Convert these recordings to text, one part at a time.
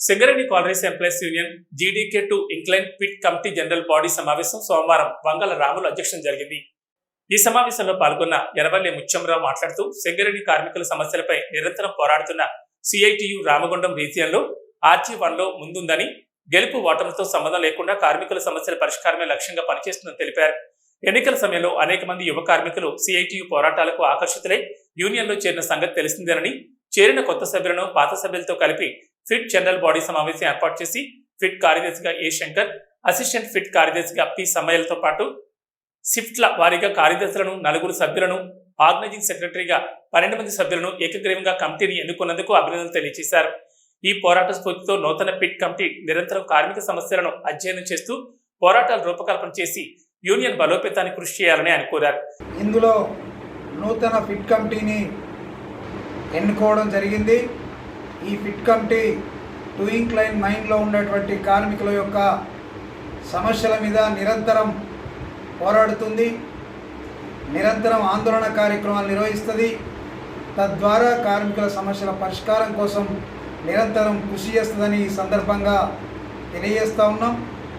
Singareni collieries employees union GDK two incline pit committee general body సమావేశం సోమవారం వంగల రాములు అధ్యక్షం జరిగింది. ఈ సమావేశంలో పాల్గొన్న ఎనవల్లి ముత్యంరావు మాట్లాడుతూ సింగరేణి కార్మికుల సమస్యలపై నిరంతరం పోరాడుతున్న సిఐటియు రామగుండం రీజియన్లో ఆర్జీ వన్లో ముందుందని గెలుపు ఓటమితో సంబంధం లేకుండా కార్మికుల సమస్యల పరిష్కారమే లక్ష్యంగా పనిచేస్తుందని తెలిపారు. ఎన్నికల సమయంలో అనేక మంది యువ కార్మికులు సిఐటియు పోరాటాలకు ఆకర్షితులై యూనియన్లో చేరిన సంగతి తెలిసిందేనని చేరిన కొత్త సభ్యులను పాత సభ్యులతో కలిపి ఫిట్ జనరల్ బాడీ సమావేశం ఏర్పాటు చేసి ఫిట్ కార్యదర్శిగా ఏ శంకర్ అసిస్టెంట్ ఫిట్ కార్యదర్శిగా పి సమయలతో పాటు షిఫ్ట్ల వారీగా కార్యదర్శులను నలుగురు సభ్యులను ఆర్గనైజింగ్ సెక్రటరీగా పన్నెండు మంది సభ్యులను ఏకగ్రీవంగా కమిటీని ఎన్నుకున్నందుకు అభినందనలు తెలియజేశారు. ఈ పోరాట స్ఫూర్తితో నూతన పిట్ కమిటీ నిరంతరం కార్మిక సమస్యలను అధ్యయనం చేస్తూ పోరాటాలు రూపకల్పన చేసి యూనియన్ బలోపేతానికి కృషి చేయాలని ఆయన కోరారు. ఇందులో నూతన ఫిట్ కమిటీని ఎన్నుకోవడం జరిగింది. ఈ ఫిట్ కమిటీ టూయింగ్ లైన్ మైండ్లో ఉన్నటువంటి కార్మికుల యొక్క సమస్యల మీద నిరంతరం పోరాడుతుంది నిరంతరం ఆందోళన కార్యక్రమాలు నిర్వహిస్తుంది. తద్వారా కార్మికుల సమస్యల పరిష్కారం కోసం నిరంతరం కృషి చేస్తుందని ఈ సందర్భంగా తెలియజేస్తూ ఉన్నాం.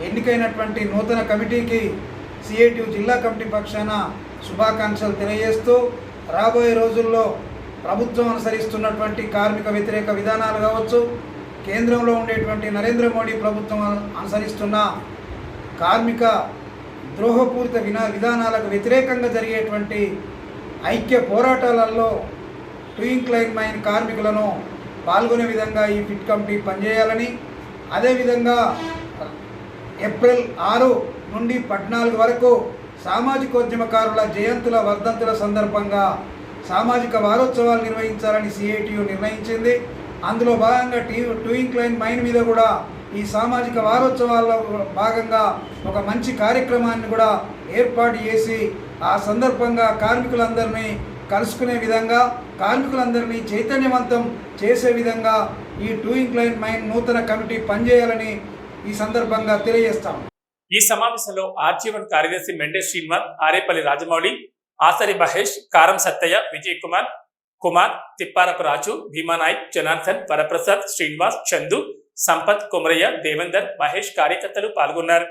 ఎన్నికైనటువంటి నూతన కమిటీకి సిఐటి జిల్లా కమిటీ పక్షాన శుభాకాంక్షలు తెలియజేస్తూ రాబోయే రోజుల్లో ప్రభుత్వం అనుసరిస్తున్నటువంటి కార్మిక వ్యతిరేక విధానాలు కావచ్చు కేంద్రంలో ఉండేటువంటి నరేంద్ర మోడీ ప్రభుత్వం అనుసరిస్తున్న కార్మిక ద్రోహపూరిత వినా విధానాలకు వ్యతిరేకంగా జరిగేటువంటి ఐక్య పోరాటాలలో ట్వింక్ లైన్ మైన్ కార్మికులను పాల్గొనే విధంగా ఈ ఫిట్ కమిటీ పనిచేయాలని అదేవిధంగా ఏప్రిల్ ఆరు నుండి పద్నాలుగు వరకు సామాజికోద్యమకారుల జయంతుల వర్ధంతుల సందర్భంగా సామాజిక వారోత్సవాలు నిర్వహించాలని సిఐటియు నిర్ణయించింది. అందులో భాగంగా టీ టూయింగ్ లైన్ మైన్ మీద కూడా ఈ సామాజిక వారోత్సవాల్లో భాగంగా ఒక మంచి కార్యక్రమాన్ని కూడా ఏర్పాటు చేసి ఆ సందర్భంగా కార్మికులందరినీ కలుసుకునే విధంగా కార్మికులందరినీ చైతన్యవంతం చేసే విధంగా ఈ టూయింగ్ లైన్ మైన్ నూతన కమిటీ పనిచేయాలని ఈ సందర్భంగా తెలియజేస్తాం. ఈ సమావేశంలో ఆర్జీవన్ కార్యదర్శి మెండే శ్రీనివాస్ ఆరేపల్లి రాజమౌళి ఆసరి మహేష్ కారం సత్తయ్య విజయ్ కుమార్ కుమార్ తిప్పారపు రాజు భీమానాయక్ జనార్దన్ వరప్రసాద్ శ్రీనివాస్ చందు సంపత్ కుమరయ్య దేవేందర్ మహేష్ కార్యకర్తలు పాల్గొన్నారు.